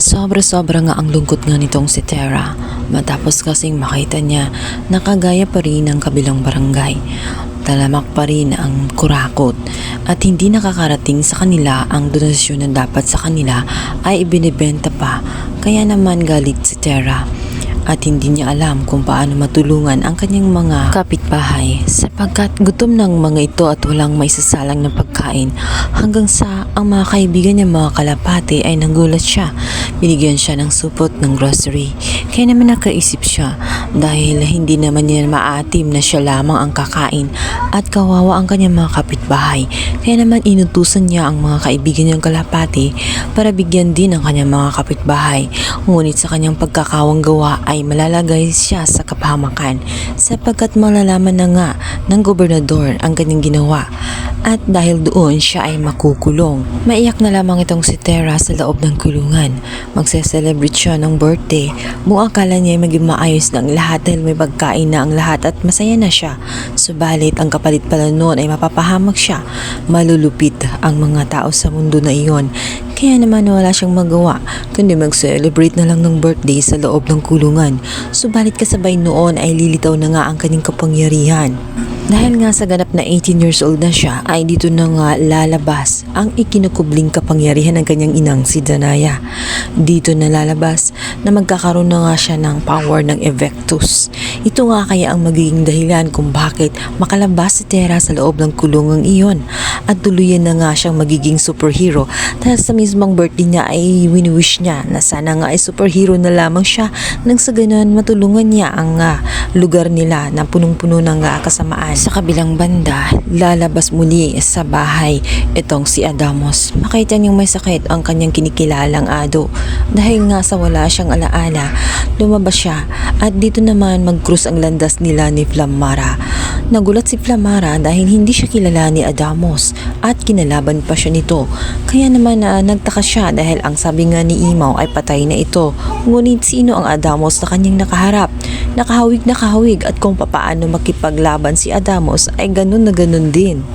Sobra-sobra nga ang lungkot nga nitong si Tara. Matapos kasing makita niya na kagaya pa rin ng kabilang barangay. Talamak pa rin ang kurakot. At hindi nakakarating sa kanila ang donasyon na dapat sa kanila ay ibinibenta pa. Kaya naman galit si Tara. At hindi niya alam kung paano matulungan ang kanyang mga kapitbahay. Sapagkat gutom ng mga ito at walang maisasalang na pagkain. Hanggang sa ang mga kaibigan niya mga kalapate ay nagulat siya. Binigyan siya ng supot ng grocery. Kaya naman nakaisip siya dahil hindi naman niya maatim na siya lamang ang kakain at kawawa ang kanyang mga kapitbahay. Kaya naman inutusan niya ang mga kaibigan niyang kalapate para bigyan din ang kanyang mga kapitbahay. Ngunit sa kanyang pagkakawang gawa ay malalagay siya sa kapahamakan sapagkat malalaman na nga ng gobernador ang kanyang ginawa at dahil doon siya ay makukulong. Maiyak na lamang itong si Tara sa loob ng kulungan. Magse-celebrate siya ng birthday. Buong akala niya ay maging maayos ang lahat dahil may pagkain na ang lahat at masaya na siya. Subalit ang kapalit pala noon ay mapapahamak siya. Malulupit ang mga tao sa mundo na iyon. Kaya naman wala siyang magawa kundi mag-celebrate na lang ng birthday sa loob ng kulungan. Subalit kasabay noon ay lilitaw na nga ang kanyang kapangyarihan. Dahil nga sa ganap na 18 years old na siya ay dito na nga lalabas ang ikinukubling kapangyarihan ng kanyang inang si Danaya. Dito na lalabas na magkakaroon na nga siya ng power ng Evectus. Ito nga kaya ang magiging dahilan kung bakit makalabas si Terra sa loob ng kulungang iyon at tuluyan na nga siyang magiging superhero dahil sa mismong birthday niya ay wini-wish niya na sana nga ay superhero na lamang siya nang sa ganun matulungan niya ang ah, lugar nila na punong-puno ng ah, kasamaan. Sa kabilang banda, lalabas muli sa bahay itong si Adamos. Makita niyang may sakit ang kanyang kinikilalang ado dahil nga sa wala siyang alaala, lumabas siya at dito naman mag-cruise ang landas nila ni Flamara. Nagulat si Flamara dahil hindi siya kilala ni Adamos at kinalaban pa siya nito. Kaya naman na nagtaka siya dahil ang sabi nga ni Imaw ay patay na ito. Ngunit sino ang Adamos na kanyang nakaharap? Nakahawig na kahawig at kung papaano makipaglaban si Adamos ay ganun na ganun din.